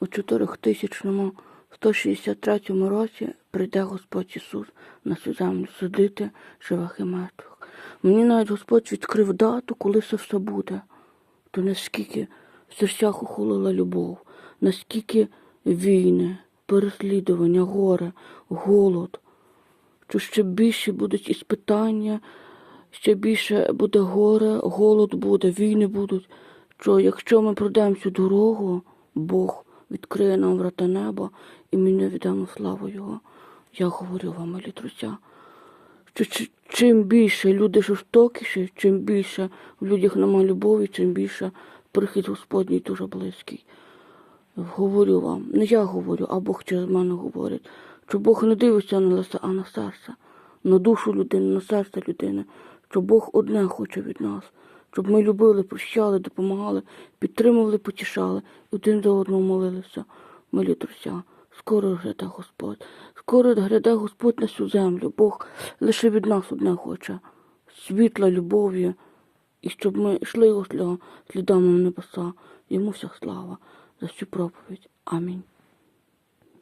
у 4163 році прийде Господь Ісус на цю землю судити живих і мертвих. Мені навіть Господь відкрив дату, коли це все буде. То наскільки в серцях ухолила любов, наскільки війни, переслідування, горе, голод, що ще більше будуть іспитання, ще більше буде горе, голод буде, війни будуть. Що якщо ми пройдемо цю дорогу, Бог відкриє нам врата неба і ми не віддамо славу Його. Я говорю вам, милі друзі, що чим більше люди жорстокіші, чим більше в людях нема любові, чим більше прихід Господній дуже близький. Говорю вам, не я говорю, а Бог через мене говорить, що Бог не дивиться на лице, а на серце, на душу людини, на серце людини, що Бог одне хоче від нас, щоб ми любили, прощали, допомагали, підтримували, потішали, один за одного молилися. Милі друзі, скоро гряде Господь, скоро гряде Господь на всю землю. Бог лише від нас одне хоче світла, любові, і щоб ми йшли його слідами в небеса. Йому вся слава за цю проповідь. Амінь.